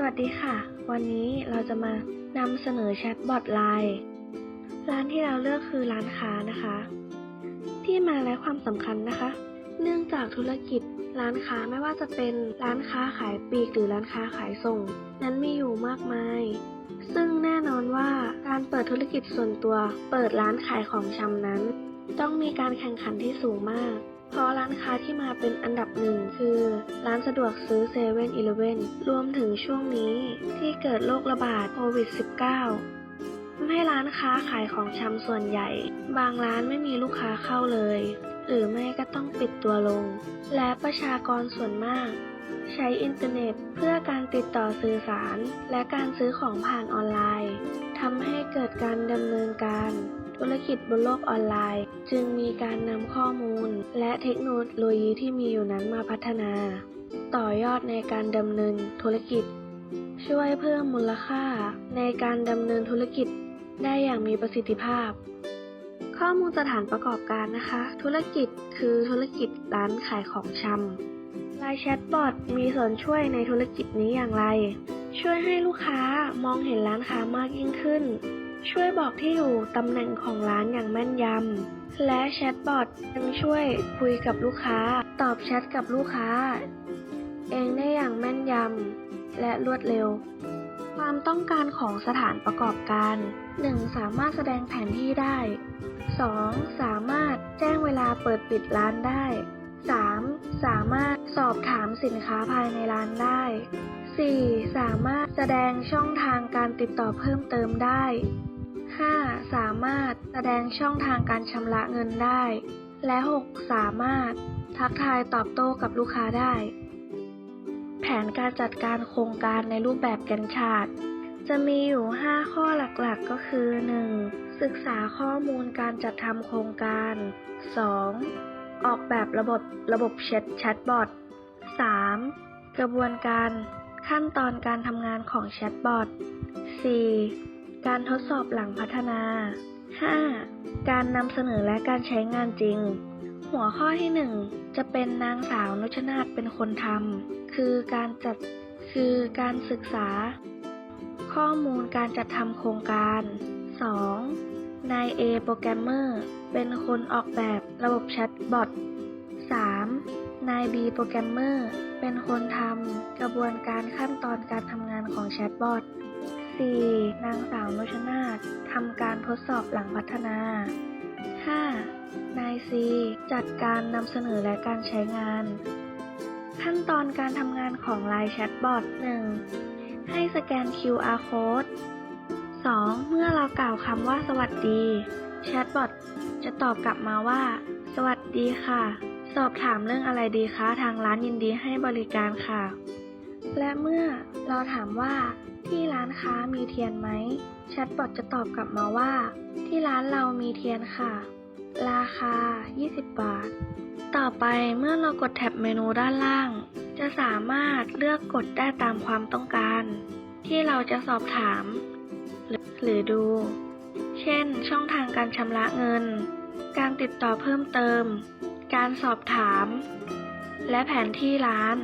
สวัสดีค่ะ วันนี้เราจะมานำเสนอแชทบอทไลน์ร้านที่เราเลือกคือร้านค้านะคะ ที่มาและความสำคัญนะคะ เนื่องจากธุรกิจร้านค้าไม่ว่าจะเป็นร้านค้าขายปลีกหรือร้านค้าขายส่ง นั้นมีอยู่มากมาย ซึ่งแน่นอนว่าการเปิดธุรกิจส่วนตัว เปิดร้านขายของชำนั้น ต้องมีการแข่งขันที่สูงมาก เพราะร้านค้าที่มาเป็นอันดับหนึ่งคือ ร้านสะดวกซื้อเซเว่นอีเลเว่นรวมถึงช่วงนี้ที่เกิดโรคระบาดโควิด -19 ทำให้ร้านค้าขายของชำส่วนใหญ่ บางร้านไม่มีลูกค้าเข้าเลย หรือไม่ก็ต้องปิดตัวลง และประชากรส่วนมาก ใช้อินเทอร์เน็ตเพื่อการติดต่อสื่อสาร และการซื้อของผ่านออนไลน์ ทำให้เกิดการดำเนินการธุรกิจบนโลกออนไลน์ จึงมีการนำข้อมูล และเทคโนโลยีที่มีอยู่นั้นมาพัฒนา ต่อยอดในการดำเนินธุรกิจ ช่วยเพิ่มมูลค่าในการดำเนินธุรกิจได้อย่างมีประสิทธิภาพ ข้อมูลสถานประกอบการนะคะ ธุรกิจคือธุรกิจร้านขายของชำไลน์แชทบอทมีส่วนช่วยในธุรกิจนี้อย่างไร ช่วยให้ลูกค้ามองเห็นร้านค้ามากยิ่งขึ้น ช่วยบอกที่อยู่ตำแหน่งของร้านอย่างแม่นยำ และแชทบอทยังช่วยคุยกับลูกค้า ตอบแชทกับลูกค้า เองได้อย่างแม่นยำ และรวดเร็ว ความต้องการของสถานประกอบการ 1. สามารถแสดงแผนที่ได้ 2. สามารถแจ้งเวลาเปิดปิดร้านได้ 3. สามารถสอบถามสินค้าภายในร้านได้ 4. สามารถแสดงช่องทางการติดต่อเพิ่มเติมได้ 5. สามารถแสดงช่องทางการชำระเงินได้ และ 6. สามารถทักทายตอบโต้กับลูกค้าได้ แผนการจัดการโครงการในรูปแบบแกนชาร์ตจะมีอยู่ 5 ข้อหลักๆก็คือ 1. ศึกษาข้อมูลการจัดทำโครงการ 2. ออกแบบระบบระบบแชทแชทบอท 3. กระบวนการขั้นตอนการทำงานของแชทบอท 4. การทดสอบหลังพัฒนา 5. การนำเสนอและการใช้งานจริง หัวข้อที่ 1 จะเป็นนางสาวนุชนาธเป็นคนทำคือการจัดคือการศึกษา ข้อมูลการจัดทำโครงการ 2. นาย A โปรแกรมเมอร์เป็นคนออกแบบระบบแชทบอท 3. นาย B โปรแกรมเมอร์เป็นคนทำกระบวนการขั้นตอนการทำงานของแชทบอท 4. นางสาวนุชนาธทำการทดสอบหลังพัฒนา 5. นาย C จัดการนำเสนอและการใช้งาน ขั้นตอนการทำงานของ Line Chatbot 1. ให้สแกน QR Code 2. เมื่อเรากล่าวคำว่าสวัสดีแชทบอทจะตอบกลับมาว่า สวัสดีค่ะ สอบถามเรื่องอะไรดีคะทางร้านยินดีให้บริการค่ะ และเมื่อเราถามว่า ที่ร้านค้ามีเทียนไหมแชทบอทจะตอบกลับมาว่า ที่ร้านเรามีเทียนค่ะ ราคา 20 บาท ต่อไปเมื่อเรากดแท็บเมนูด้านล่าง จะสามารถเลือกกดได้ตามความต้องการ ที่เราจะสอบถาม หรือดู เช่น ช่องทางการชำระเงิน การติดต่อเพิ่มเติม การสอบถาม และแผนที่ร้าน